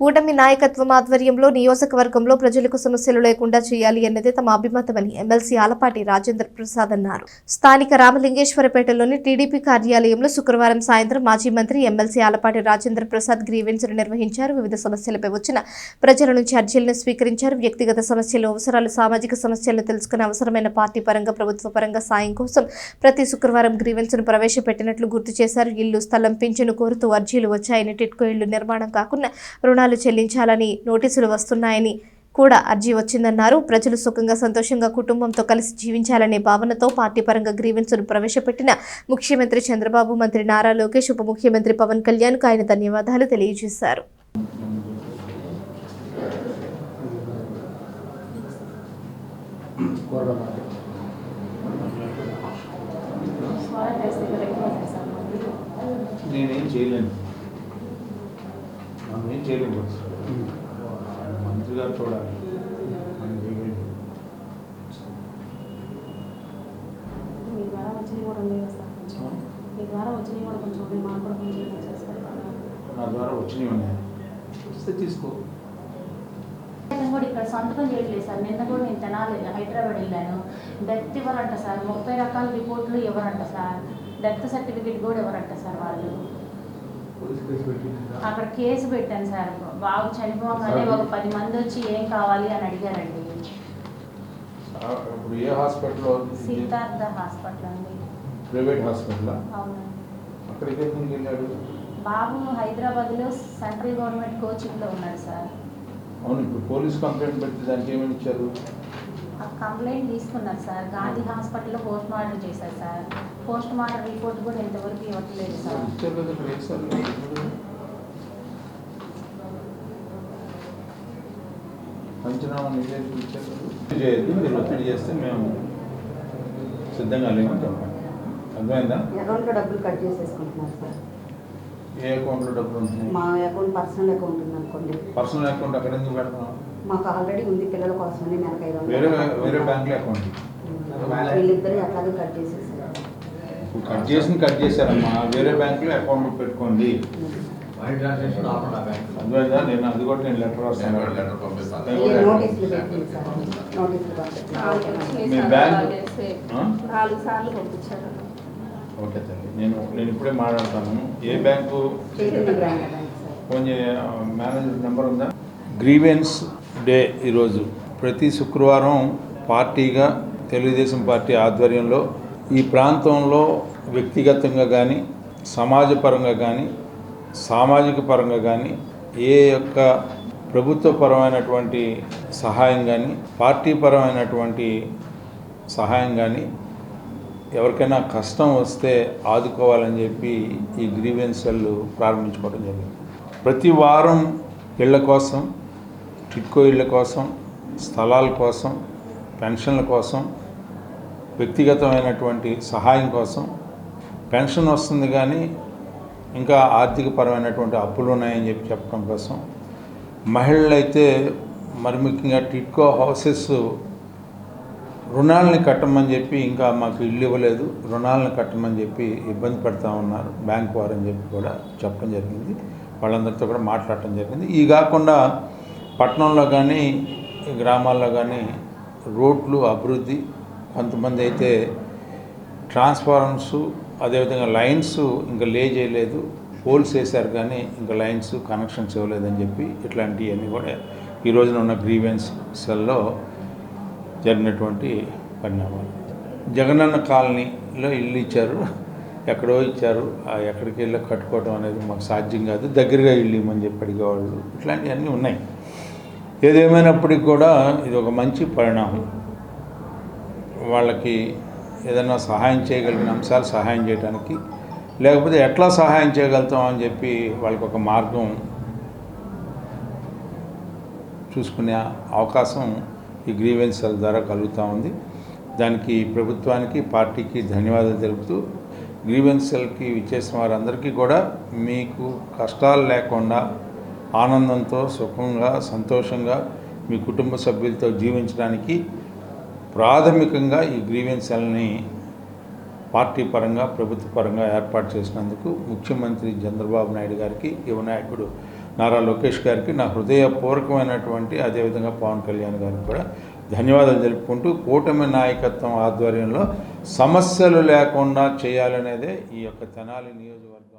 కూటమి నాయకత్వం ఆధ్వర్యంలో నియోజకవర్గంలో ప్రజలకు సమస్యలు లేకుండా చేయాలి అన్నదే తమ అభిమతమని ఎమ్మెల్సీ ఆలపాటి రాజేంద్ర ప్రసాద్ అన్నారు. స్థానిక రామలింగేశ్వరపేటలోని టీడీపీ కార్యాలయంలో శుక్రవారం సాయంత్రం మాజీ మంత్రి ఎమ్మెల్సీ ఆలపాటి రాజేంద్ర ప్రసాద్ గ్రీవెన్స్ నిర్వహించారు. వివిధ సమస్యలపై వచ్చిన ప్రజల నుంచి అర్జీలను స్వీకరించారు. వ్యక్తిగత సమస్యలు అవసరాలు సామాజిక సమస్యలను తెలుసుకుని అవసరమైన పార్టీ పరంగా ప్రభుత్వ పరంగా సాయం కోసం ప్రతి శుక్రవారం గ్రీవెన్స్ను ప్రవేశపెట్టినట్లు గుర్తు చేశారు. ఇల్లు స్థలం పింఛను కోరుతూ అర్జీలు వచ్చాయని టిట్కో ఇల్లు నిర్మాణం కాకుండా రుణాలు చెల్లించాలని నోటీసులు వస్తున్నాయని కూడా అర్జీ వచ్చిందన్నారు. ప్రజలు సుఖంగా సంతోషంగా కుటుంబంతో కలిసి జీవించాలనే భావనతో పార్టీ పరంగా గ్రీవెన్స్ను ప్రవేశపెట్టిన ముఖ్యమంత్రి చంద్రబాబు మంత్రి నారా లోకేష్ ఉప ముఖ్యమంత్రి పవన్ కళ్యాణ్కు ఆయన ధన్యవాదాలు తెలియజేశారు. నేనేం చేయలేను. చేయలేము మంత్రి గారు చూడాలి. మీ ద్వారా వచ్చినవి కూడా కదా సార్? కొంచెం. మీ ద్వారా వచ్చినవి కూడా కొంచెం ఉన్నాయి. మాకు కూడా కొంచెం. నా ద్వారా వచ్చినవి ఉన్నాయి. వస్తే తీసుకో. కూడా ఇక్కడ సంతకం చేయట్లేదు సార్. నిన్న కూడా నేను తెనాలి హైదరాబాద్ వెళ్ళాను. డెత్ ఇవ్వరంట సార్. ముప్పై రకాల రిపోర్ట్లు ఇవ్వరంట సార్. డెత్ సర్టిఫికేట్ కూడా ఇవ్వరంట సార్ వాళ్ళు? అక్కడ కేసు పెట్టాను సార్. బాబు చనిపోగానే ఒక పది మంది వచ్చి ఏం కావాలి అని అడిగారండి. ఆ, ఇప్పుడు ఏ హాస్పిటల్లో? సిద్ధార్థ హాస్పిటల్ అండి. Private hospital? అవునండి అక్కడికి ఎందుకు వెళ్ళాడు బాబు హైదరాబాద్లో సెంట్రల్ గవర్నమెంట్ కోచింగ్లో ఉన్నాడు సార్. అవును ఇప్పుడు పోలీస్ కంప్లైంట్ పెడితే దానికి ఇచ్చారు? కంప్లైంట్ తీసుకున్నారు సార్. గాంధీ హాస్పిటల్లో పోస్ట్ మార్టం చేశారు సార్. పోస్ట్ మార్టం రిపోర్ట్ కూడా ఇంతవరకు ఇవ్వట్లేదు సార్. చేయొద్దు మీరు ఒత్తిడి చేస్తే మేము సిద్ధంగా అర్థమైందా? అకౌంట్లో డబ్బులు కట్ చేసేసుకుంటున్నారు సార్. ఏ అకౌంట్లో డబ్బులు ఉంటున్నాయి? మా అకౌంట్ పర్సనల్ అకౌంట్ ఉంది అనుకోండి పర్సనల్ అకౌంట్ అక్కడ ఎందుకు పెడతాం? మాకు ఆల్రెడీ ఉంది పిల్లల కోసమని నెలకు ఐదు వందలు వేరే వేరే బ్యాంక్లో అకౌంట్. వీళ్ళిద్దరు అట్లాగే కట్ చేసేసారు కట్ చేసి కట్ చేశారమ్మా. వేరే బ్యాంక్లో అకౌంట్ పెట్టుకోండి. అర్థమైందా నేను అది కూడా నేను లెటర్ రాస్తాను. కూడా లెటర్ పంపిస్తాను. మీ బ్యాంక్ ఓకే తల్లి. నేను నేను ఇప్పుడే మాట్లాడతాను. ఏ బ్యాంకు? ఫోన్ మేనేజర్ నెంబర్ ఉందా? గ్రీవెన్స్ డే ఈరోజు. ప్రతి శుక్రవారం పార్టీగా తెలుగుదేశం పార్టీ ఆధ్వర్యంలో ఈ ప్రాంతంలో వ్యక్తిగతంగా కానీ సమాజపరంగా కానీ సామాజిక పరంగా కానీ ఏ యొక్క ప్రభుత్వపరమైనటువంటి సహాయం కానీ పార్టీ పరమైనటువంటి సహాయం కానీ ఎవరికైనా కష్టం వస్తే ఆదుకోవాలని చెప్పి ఈ గ్రీవెన్స్ సెల్ ప్రారంభించుకోవడం జరిగింది. ప్రతి వారం ఇళ్ళ కోసం టిట్కో ఇళ్ళ కోసం స్థలాల కోసం పెన్షన్ల కోసం వ్యక్తిగతమైనటువంటి సహాయం కోసం పెన్షన్ వస్తుంది కానీ ఇంకా ఆర్థికపరమైనటువంటి అప్పులు ఉన్నాయని చెప్పి చెప్పడం కోసం మహిళలైతే మరి ముఖ్యంగా టిట్కో హౌసెస్ రుణాలని కట్టమని చెప్పి ఇంకా మాకు ఇల్లు ఇవ్వలేదు. రుణాలను కట్టమని చెప్పి ఇబ్బంది పడుతూ ఉన్నారు. బ్యాంక్ వారని చెప్పి కూడా చెప్పడం జరిగింది. వాళ్ళందరితో కూడా మాట్లాడటం జరిగింది. ఈ కాకుండా పట్టణంలో కానీ గ్రామాల్లో కానీ రోడ్లు అభివృద్ధి కొంతమంది అయితే ట్రాన్స్ఫార్మర్స్ అదేవిధంగా లైన్స్ ఇంకా లే చేయలేదు పోల్స్ వేశారు కానీ ఇంకా లైన్స్ కనెక్షన్స్ ఇవ్వలేదని చెప్పి ఇట్లాంటివన్నీ కూడా ఈ రోజున ఉన్న గ్రీవెన్స్లో జరిగినటువంటి పరిణామాలు. జగనన్న కాలనీలో ఇల్లు ఇచ్చారు ఎక్కడో ఇచ్చారు ఆ ఎక్కడికి వెళ్ళి కట్టుకోవడం అనేది మాకు సాధ్యం కాదు దగ్గరగా ఇల్లు ఇవ్వమని చెప్పి అడిగేవాళ్ళు. ఇట్లాంటివన్నీ ఉన్నాయి. ఏదేమైనప్పటికీ కూడా ఇది ఒక మంచి పరిణామం. వాళ్ళకి ఏదైనా సహాయం చేయగలిగిన అంశాలు సహాయం చేయడానికి లేకపోతే ఎట్లా సహాయం చేయగలుగుతాం అని చెప్పి వాళ్ళకి ఒక మార్గం చూసుకునే అవకాశం ఈ గ్రీవెన్స్ ద్వారా కలుగుతూ ఉంది. దానికి ప్రభుత్వానికి పార్టీకి ధన్యవాదాలు తెలుపుతూ గ్రీవెన్స్ ఇచ్చేసిన వారందరికీ కూడా మీకు కష్టాలు లేకుండా ఆనందంతో సుఖంగా సంతోషంగా మీ కుటుంబ సభ్యులతో జీవించడానికి ప్రాథమికంగా ఈ గ్రీవెన్స్ పార్టీ పరంగా ప్రభుత్వ పరంగా ఏర్పాటు చేసినందుకు ముఖ్యమంత్రి చంద్రబాబు నాయుడు గారికి యువ నాయకుడు నారా లోకేష్ గారికి నా హృదయపూర్వకమైనటువంటి అదేవిధంగా పవన్ కళ్యాణ్ గారికి కూడా ధన్యవాదాలు తెలుపుకుంటూ కూటమి నాయకత్వం ఆధ్వర్యంలో సమస్యలు లేకుండా చేయాలనేదే ఈ యొక్క తెనాలి నియోజకవర్గం